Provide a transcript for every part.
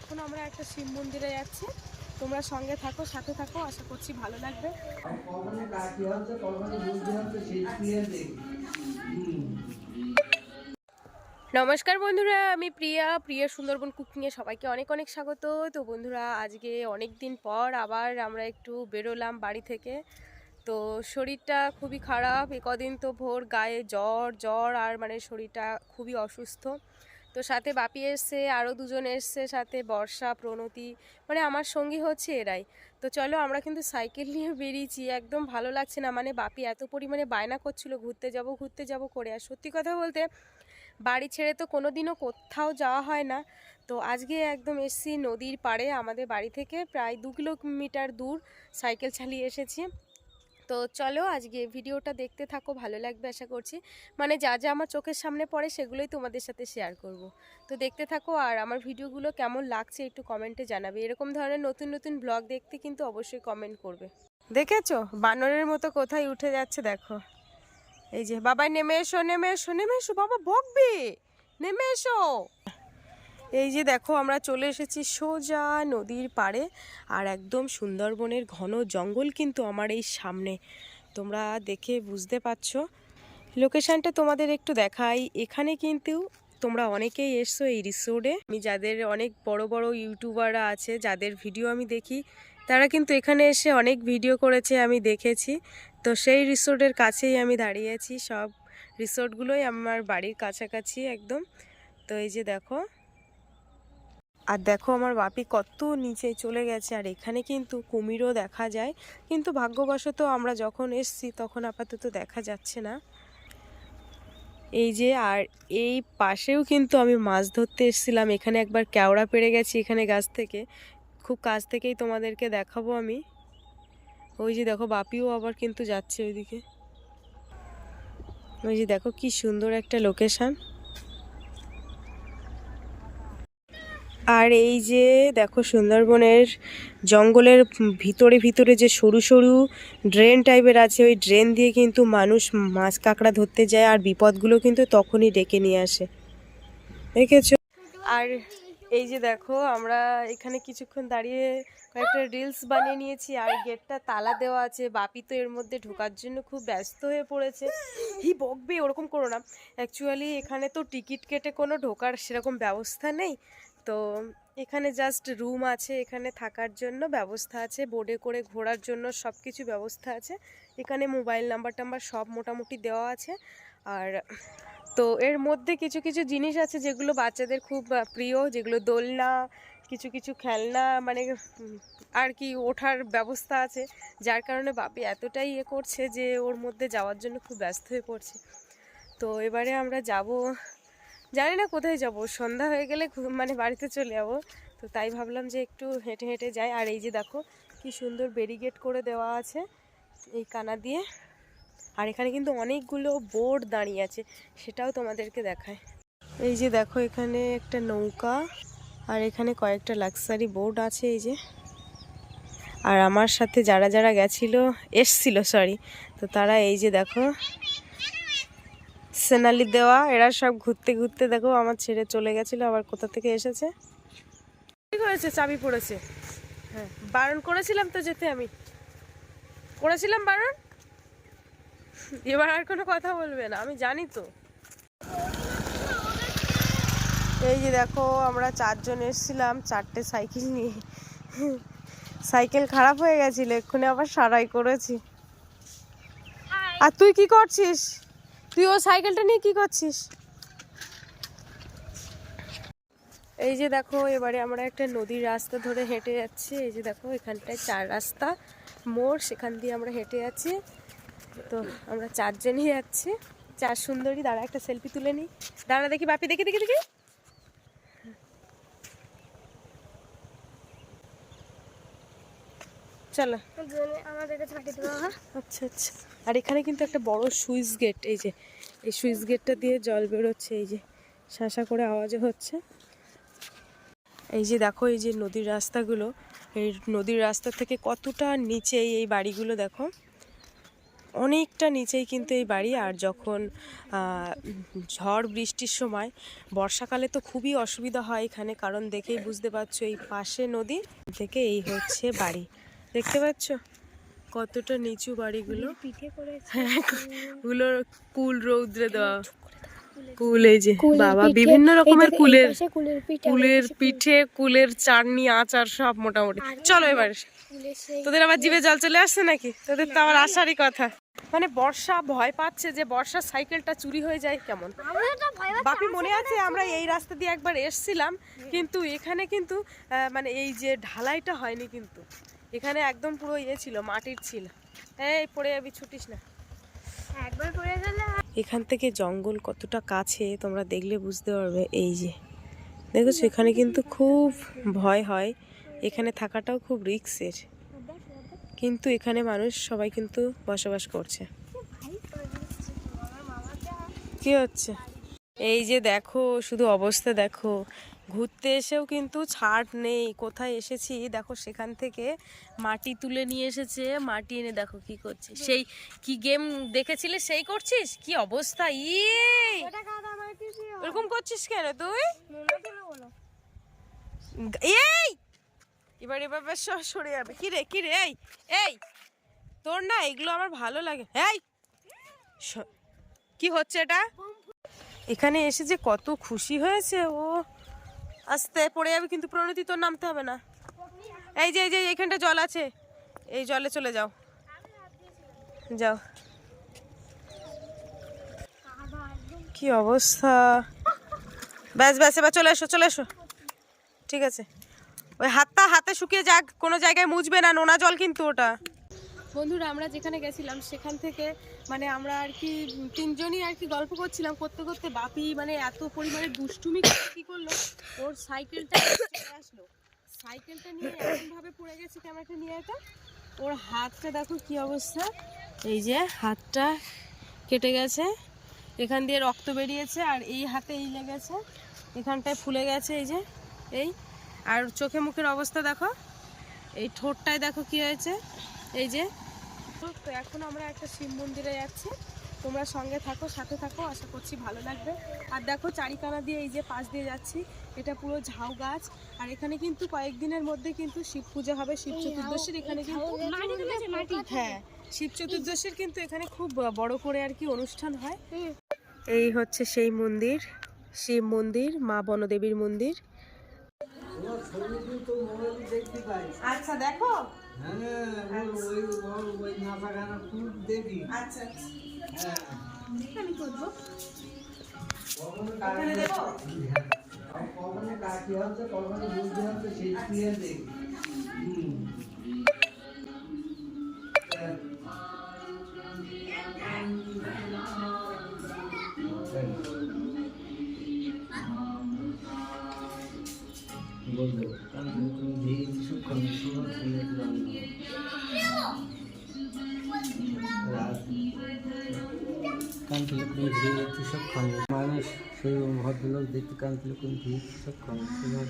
এখন আমরা একটা শিব মন্দিরে যাচ্ছি। তোমরা সঙ্গে থাকো, সাথে থাকো, আশা করছি ভালো লাগবে। নমস্কার বন্ধুরা, আমি প্রিয়া। প্রিয়া সুন্দরবন কুকিংয়ে সবাইকে অনেক অনেক স্বাগত। তো বন্ধুরা, আজকে অনেক দিন পর আবার আমরা একটু বেরোলাম বাড়ি থেকে। তো শরীরটা খুবই খারাপ। এ কদিন তো ভোর গায়ে জ্বর জ্বর আর মানে শরীরটা খুবই অসুস্থ। তো সাথে বাপি এসছে, আরও দুজন এসছে সাথে, বর্ষা, প্রণতি মানে আমার সঙ্গী হচ্ছে এরাই। তো চলো আমরা কিন্তু সাইকেল নিয়ে বেরিয়েছি, একদম ভালো লাগছে না। মানে বাপি এত পরিমাণে বায়না করছিল, ঘুরতে যাব ঘুরতে যাব করে। আর সত্যি কথা বলতে, বাড়ি ছেড়ে তো কোনো দিনও কোথাও যাওয়া হয় না। তো আজকে একদম এসছি নদীর পাড়ে, আমাদের বাড়ি থেকে প্রায় দু কিলোমিটার দূর সাইকেল চালিয়ে এসেছি। তো চলো আজকে ভিডিওটা দেখতে থাকো, ভালো লাগবে আশা করছি। মানে যা যা আমার চোখের সামনে পড়ে সেগুলোই তোমাদের সাথে শেয়ার করব। তো দেখতে থাকো আর আমার ভিডিওগুলো কেমন লাগছে একটু কমেন্টে জানাবে। এরকম ধরনের নতুন নতুন ব্লগ দেখতে কিন্তু অবশ্যই কমেন্ট করবে। দেখেছ? বানরের মতো কোথায় উঠে যাচ্ছে দেখো। এই যে বাবা নেমে এসো নেমে এসো নেমে এসো, বাবা, বকবে! নেমে এসো! এই যে দেখো, আমরা চলে এসেছি সোজা নদীর পাড়ে, আর একদম সুন্দরবনের ঘন জঙ্গল কিন্তু আমার এই সামনে। তোমরা দেখে বুঝতে পারছ। লোকেশনটা তোমাদের একটু দেখাই। এখানে কিন্তু তোমরা অনেকেই এসছো এই রিসোর্টে। আমি যাদের অনেক বড় বড় ইউটিউবাররা আছে, যাদের ভিডিও আমি দেখি, তারা কিন্তু এখানে এসে অনেক ভিডিও করেছে, আমি দেখেছি। তো সেই রিসোর্টের কাছেই আমি দাঁড়িয়ে আছি। সব রিসোর্টগুলোই আমার বাড়ির কাছাকাছি একদম। তো এই যে দেখো আর দেখো আমার বাপি কত নিচে চলে গেছে, আর এখানে কিন্তু কুমিরও দেখা যায়। কিন্তু ভাগ্যবশত আমরা যখন এসছি তখন আপাতত দেখা যাচ্ছে না। এই যে, আর এই পাশেও কিন্তু আমি মাছ ধরতে এসেছিলাম। এখানে একবার কেওড়া পেড়ে গেছি এখানে গাছ থেকে। খুব কাছ থেকেই তোমাদেরকে দেখাবো আমি। ওই যে দেখো, বাপিও আবার কিন্তু যাচ্ছে ওইদিকে। ওই যে দেখো, কি সুন্দর একটা লোকেশন আর এই যে দেখো সুন্দরবনের জঙ্গলের ভিতরে ভিতরে যে সরু সরু ড্রেন টাইপের আছে, ওই ড্রেন দিয়ে কিন্তু মানুষ মাছ কাঁকড়া ধরতে যায় আর বিপদগুলো কিন্তু তখনই ডেকে নিয়ে আসে। দেখেছ? আর এই যে দেখো, আমরা এখানে কিছুক্ষণ দাঁড়িয়ে কয়েকটা রিলস বানিয়ে নিয়েছি, আর গেটটা তালা দেওয়া আছে। বাপি তো এর মধ্যে ঢোকার জন্য খুব ব্যস্ত হয়ে পড়েছে। হি, বকবে, ওরকম করো না। অ্যাকচুয়ালি এখানে তো টিকিট কেটে কোনো ঢোকার সেরকম ব্যবস্থা নেই। তো এখানে জাস্ট রুম আছে, এখানে থাকার জন্য ব্যবস্থা আছে বোর্ডে করে ঘোরার জন্য সব কিছু ব্যবস্থা আছে। এখানে মোবাইল নাম্বার টাম্বার সব মোটামুটি দেওয়া আছে। আর তো এর মধ্যে কিছু কিছু জিনিস আছে যেগুলো বাচ্চাদের খুব প্রিয়, যেগুলো দোলনা, কিছু কিছু খেলনা মানে আর কি ওঠার ব্যবস্থা আছে। যার কারণে বাপি এতটাই ইয়ে করছে যে ওর মধ্যে যাওয়ার জন্য খুব ব্যস্ত হয়ে পড়ছে। তো এবারে আমরা যাব জানি না কোথায় যাব। সন্ধ্যা হয়ে গেলে মানে বাড়িতে চলে যাব। তো তাই ভাবলাম যে একটু হেঁটে হেঁটে যাই। আর এই যে দেখো, কি সুন্দর ব্যারিগেড করে দেওয়া আছে এই কানা দিয়ে। আর এখানে কিন্তু অনেকগুলো বোর্ড দাঁড়িয়ে আছে, সেটাও তোমাদেরকে দেখায়। এই যে দেখো, এখানে একটা নৌকা আর এখানে কয়েকটা লাক্সারি বোর্ড আছে এই যে। আর আমার সাথে যারা যারা গেছিল, এসছিল সরি তো তারা এই যে দেখো সেনালি দেওয়া, এরা সব ঘুরতে ঘুরতে দেখো আমার ছেড়ে চলে গেছিল, আবার কোথা থেকে এসেছে? ঠিক হয়েছে? চাবি পড়েছে। হ্যাঁ বারণ করেছিলাম তো যেতে আমি। করেছিলাম বারণ? এবার আর কোনো কথা বলবে না, আমি জানি তো। এই যে দেখো, আমরা চারজন এসেছিলাম চারটে সাইকেল নিয়ে। সাইকেল খারাপ হয়ে গেছিল, এক্ষুনি আবার সারাই করেছি। আর তুই কি করছিস? তুই ও সাইকেলটা নিয়ে কি করছিস? এই যে দেখো, এবারে আমরা একটা নদীর রাস্তা ধরে হেঁটে যাচ্ছি। এই যে দেখো, এখানটায় চার রাস্তা মোড়, সেখান দিয়ে আমরা হেঁটে যাচ্ছি। তো আমরা চারজনই যাচ্ছি। চার সুন্দরী, দাঁড়া, একটা সেলফি তুলে নিই। দাঁড়া, দেখি বাপি, দেখি দেখি দেখি। চলো। হয়? আচ্ছা আচ্ছা। আর এখানে কিন্তু একটা বড় সুইচ গেট এই যে এই সুইচ গেটটা দিয়ে জল বেরোচ্ছে এই যে শাঁসা করে আওয়াজও হচ্ছে। এই যে দেখো এই যে নদীর রাস্তাগুলো এই নদীর রাস্তা থেকে কতটা নিচে এই বাড়িগুলো দেখো। অনেকটা নিচেই কিন্তু এই বাড়ি আর যখন ঝড় বৃষ্টির সময় বর্ষাকালে তো খুবই অসুবিধা হয় এখানে কারণ দেখেই বুঝতে পারছ এই পাশে নদী থেকে এই হচ্ছে বাড়ি। দেখতে পাচ্ছ? কতটা নিচু বাড়িগুলো। পিঠে করেছে। গুলো কুল রৌদ্রে দেওয়া। কুল এই যে বাবা বিভিন্ন রকমের কুলের কুলের পিঠে কুলের চাটনি আচার সব মোটামুটি। চলো এবার। তোদের আবার জিভে জল চলে আসছে নাকি? তোদের তো আমার আসারই কথা। মানে বর্ষা ভয় পাচ্ছে যে বর্ষার সাইকেলটা চুরি হয়ে যায় কেমন? বাপি মনে আছে আমরা এই রাস্তা দিয়ে একবার এসছিলাম কিন্তু এখানে কিন্তু মানে এই যে ঢালাইটা হয়নি কিন্তু। এখানে একদম পুরো ইয়ে ছিল মাটির ছিল। এই পড়ে যাবি ছুটিস না। একবার পড়ে গেলে এখান থেকে জঙ্গল কতটা কাছে তোমরা দেখলে বুঝতে পারবে এই যে। দেখেছ এখানে কিন্তু খুব ভয় হয়। এখানে থাকাটাও খুব রিক্সের কিন্তু এখানে মানুষ সবাই কিন্তু বসবাস করছে। কি হচ্ছে? এই যে দেখো শুধু অবস্থা দেখো। ঘুরতে এসেও কিন্তু ছাড় নেই। কোথায় এসেছি? দেখো সেখান থেকে মাটি তুলে নিয়ে এসেছে। মাটি এনে দেখো কি করছে। সেই কি গেম দেখেছিলে? সেই করছিস? কি অবস্থা? ইয়ে! এরকম করছিস কেন তুই? এই! এবার এবার বেশ সরে যাবে। কি রে কি রে, এই এই, তোর না এগুলো আমার ভালো লাগে। এই কি হচ্ছে এটা? এখানে এসে যে কত খুশি হয়েছে, ও। আস্তে, পড়ে যাবে কিন্তু প্রণতি, তোর নামতে হবে না। এই যে এই যে, এইখানটা জল আছে। এই জলে চলে যাও। যাও। কি অবস্থা? ব্যাস ব্যাস, এবার চলে এসো চলে এসো। ঠিক আছে। ওই হাতটা হাতে শুকিয়ে যাক, কোনো জায়গায় মুছবে না, নোনা জল কিন্তু ওটা। বন্ধুরা, আমরা যেখানে গেছিলাম, সেখান থেকে মানে আমরা আর কি তিনজনই আর কি গল্প করছিলাম করতে করতে বাপি মানে এত পরিমাণে দুষ্টুমি কি করল? ওর সাইকেলটা আসলো। সাইকেলটা নিয়ে এমনভাবে পড়ে গেছে ক্যামেরাটা নিয়ে এটা। ওর হাতটা দেখো কি অবস্থা। এই যে হাতটা কেটে গেছে। এখান দিয়ে রক্ত বেরিয়েছে আর এই হাতে এই লেগেছে। এখানটায় ফুলে গেছে এই যে, এই। আর চোখে মুখের অবস্থা দেখো। এই ঠোঁটটায় দেখো কি হয়েছে। এই যে তো এখন আমরা একটা শিব মন্দিরে যাচ্ছি। তোমরা সঙ্গে থাকো সাথে থাকো আশা করছি ভালো লাগবে। আর দেখো চারিকানা দিয়ে এই যে পাশ দিয়ে যাচ্ছি এটা পুরো ঝাউ গাছ। আর এখানে কিন্তু কয়েকদিনের মধ্যে কিন্তু শিব পূজা হবে শিব চতুর্দশীর এখানে কিন্তু হ্যাঁ শিব চতুর্দশীর কিন্তু এখানে খুব বড় করে আর কি অনুষ্ঠান হয়। এই হচ্ছে সেই মন্দির শিব মন্দির মা বনদেবীর মন্দির তোমার ছবি কিন্তু মোবাইলে দেখতে পাই আচ্ছা দেখো। হ্যাঁ দেখি। আচ্ছা হ্যাঁ। আমি করব। এখানে দেবো কখনো কাটি হচ্ছে কখনো বুঝতে হচ্ছে সেই ক্লিয়ার দেখি। হুম। কান্তিলে কোনো ধীরে সক্ষম মানুষ সেই ভদ্রলোক দেখতে কান্তিলে কোনো ধীরে সক্ষম সুন্দর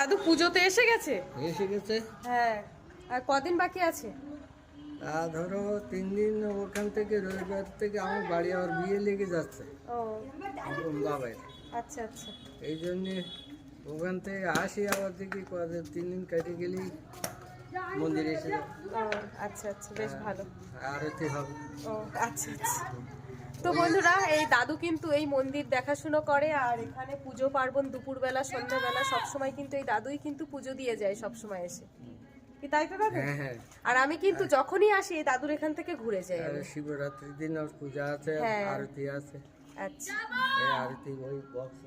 দাদু পুজোতে এসে গেছে? এসে গেছে। হ্যাঁ। আর কদিন বাকি আছে? ধরো তিন দিন ওখান থেকে রবিবার থেকে আমার বাড়ি আবার বিয়ে লেগে যাচ্ছে। ও। বাবাই। আচ্ছা আচ্ছা। এই জন্যে ওখান থেকে আসি আবার দেখি কদিন তিন দিন কেটে গেলেই মন্দিরে এসে আচ্ছা আচ্ছা বেশ ভালো। আরতি হবে। ও আচ্ছা আচ্ছা। তো বন্ধুরা এই দাদু কিন্তু এই মন্দির দেখাশুনো করে আর এখানে পুজো পার্বণ দুপুরবেলা সন্ধ্যাবেলা সবসময় কিন্তু এই দাদুই কিন্তু পুজো দিয়ে যায় সবসময় এসে। কি তাই তো দাদু? হ্যাঁ হ্যাঁ। আর আমি কিন্তু যখনই আসি দাদুর এখান থেকে ঘুরে যাই শিবরাত্রির দিন পূজা আছে হ্যাঁ। আরতি আছে। আচ্ছা। এই আরতি ওই বক্স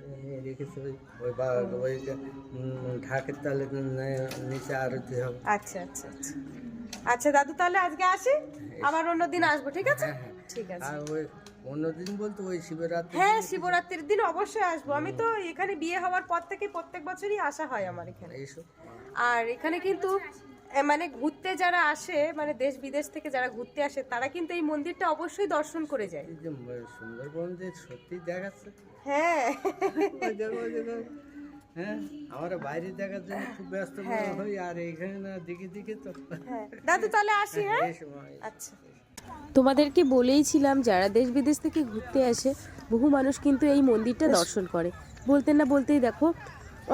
রেখেছে ওই ওই বা ওই উম, ঢাকের তালে নিচে আরতি হবে। আচ্ছা আচ্ছা আচ্ছা। আচ্ছা দাদু তাহলে আজকে আসি? আবার অন্যদিন আসব ঠিক আছে? ঠিক আছে। আর ওই অন্যদিন বলতে ওই শিবরাত্রি হ্যাঁ শিবরাত্রির দিন অবশ্যই আসব। আমি তো এখানে বিয়ে হওয়ার পর থেকে প্রত্যেক বছরই আসা হয় আমার এখানে। এইসব। আর এখানে কিন্তু মানে ঘুরতে যারা আসে মানে দেশ বিদেশ থেকে যারা ঘুরতে আসে তারা কিন্তু এই মন্দিরটা অবশ্যই দর্শন করে যায়। সুন্দরবন যে সত্যি দেখাচ্ছে। হ্যাঁ। হ্যাঁ আমরা বাইরে দেখার জন্য খুব ব্যস্ত হ্যাঁ। হই আর এখানে না দিকে দিকে তো। হ্যাঁ। দাদু তাহলে আসি হ্যাঁ আচ্ছা। তোমাদেরকে বলেইছিলাম যারা দেশ বিদেশ থেকে ঘুরতে আসে বহু মানুষ কিন্তু এই মন্দিরটা দর্শন করে। বলতে না বলতেই দেখো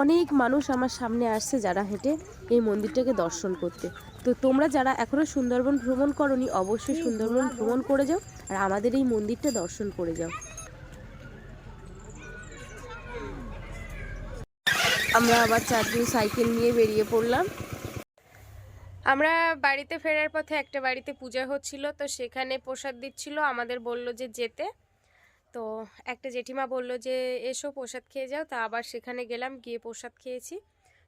অনেক মানুষ আমার সামনে আসছে যারা হেঁটে এই মন্দিরটাকে দর্শন করতে। তো তোমরা যারা এখনও সুন্দরবন ভ্রমণ করনি অবশ্যই সুন্দরবন ভ্রমণ করে যাও আর আমাদের এই মন্দিরটা দর্শন করে যাও। আমরা আবার চারদিন সাইকেল নিয়ে বেরিয়ে পড়লাম। আমরা বাড়িতে ফেরার পথে একটা বাড়িতে পূজা হচ্ছিল তো সেখানে প্রসাদ দিচ্ছিল আমাদের বলল যে যেতে। তো একটা জেঠিমা বলল যে এসো প্রসাদ খেয়ে যাও। তা আবার সেখানে গেলাম গিয়ে প্রসাদ খেয়েছি।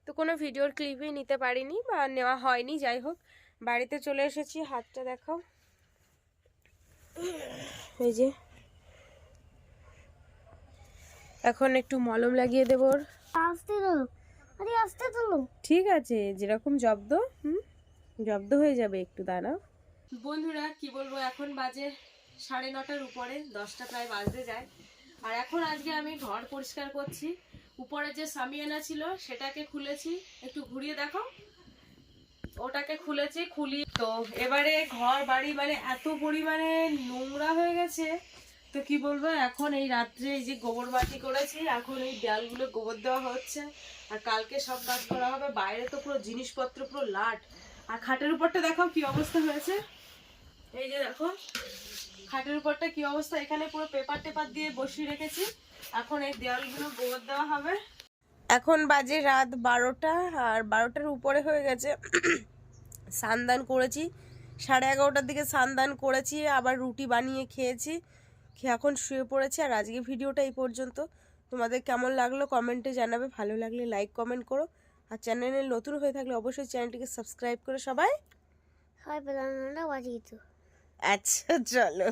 তো কোনো ভিডিওর ক্লিপই নিতে পারিনি বা নেওয়া হয়নি যাই হোক। বাড়িতে চলে এসেছি হাতটা দেখাও। এই যে। এখন একটু মলম লাগিয়ে দেবো। আসতে ঠিক আছে যেরকম জব্দ হুম? জব্দ হয়ে যাবে একটু, দাঁড়াও। বন্ধুরা, কি বলব, এখন বাজে সাড়ে নটার উপরে, দশটা প্রায় বাজতে যায়। আর এখন আজকে আমি ঘর পরিষ্কার করছি। উপরে যে সামিয়ানা ছিল, সেটাকে খুলেছি। একটু ঘুরিয়ে দেখো। ওটাকে খুলেছি খুলি তো এবারে ঘর বাড়ি মানে এত পরিমাণে নোংরা হয়ে গেছে। তো কি বলব, এখন এই রাত্রে এই যে গোবর বাটি করেছি, এখন এই দেয়ালগুলো গোবর দেওয়া হচ্ছে। আর কালকে সব কাজ করা হবে, বাইরে তো পুরো জিনিসপত্র পুরো লাট। আর খাটের উপরটা দেখো কি অবস্থা হয়েছে। এই যে দেখো, খাটের উপরটা কি অবস্থা? এখানে পুরো পেপার টেপার দিয়ে বসিয়ে রেখেছি। এখন এই দেওয়ালগুলো গোবর দেওয়া হবে। এখন বাজে রাত বারোটা, আর বারোটার উপরে হয়ে গেছে সানদান করেছি। সাড়ে এগারোটার দিকে সানদান করেছি, আবার রুটি বানিয়ে খেয়েছি। খেয়ে এখন শুয়ে পড়েছি, আর আজকে ভিডিওটা এই পর্যন্ত। তোমাদের কেমন লাগল কমেন্টে জানাবে, ভালো লাগলে লাইক কমেন্ট করো। আর চ্যানেলে নতুন হয়ে থাকলে অবশ্যই চ্যানেলটিকে সাবস্ক্রাইব করে সবাই হয় বেলা আচ্ছা চলো।